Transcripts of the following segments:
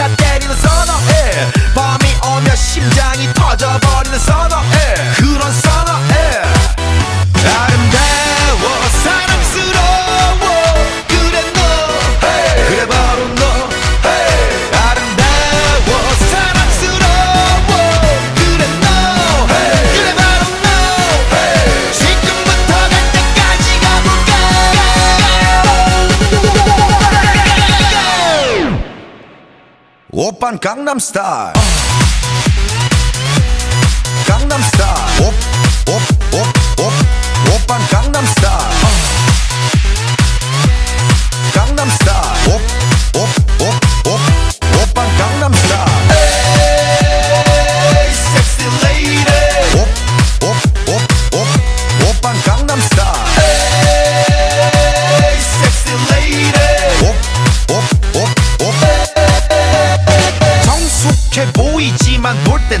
até 오빤 강남스타일 강남스타일 옵옵옵옵 오빤 강남스타일 강남스타일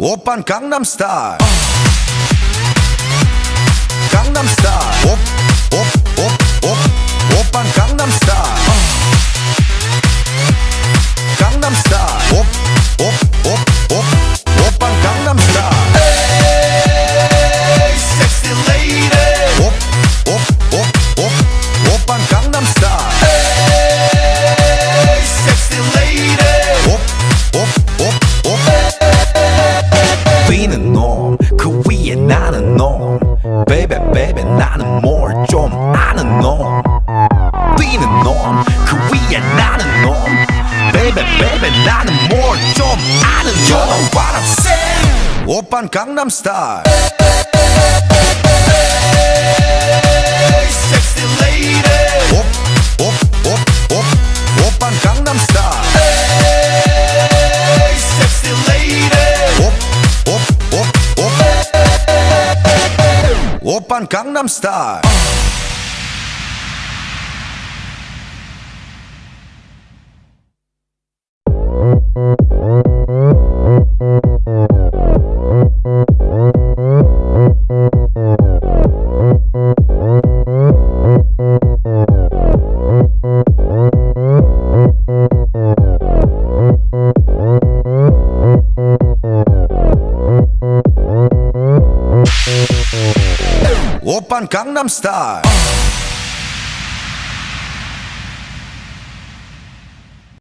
오빤 강남스타일 강남스타일 옵옵옵옵 오빤 강남스타일 강남스타일 옵옵옵옵 오빤 강남스타일 위는 놈그 위에 나는 놈 베이베 베이베 나는 뭘 좀 아는 놈 뛰는 놈그 위에 나는 놈 베이베 베이베 나는 뭘 좀 아는 놈 You know what I'm saying 오빤 강남스타일 Sexy lady 오빤 강남스타일 오빤 강남스타일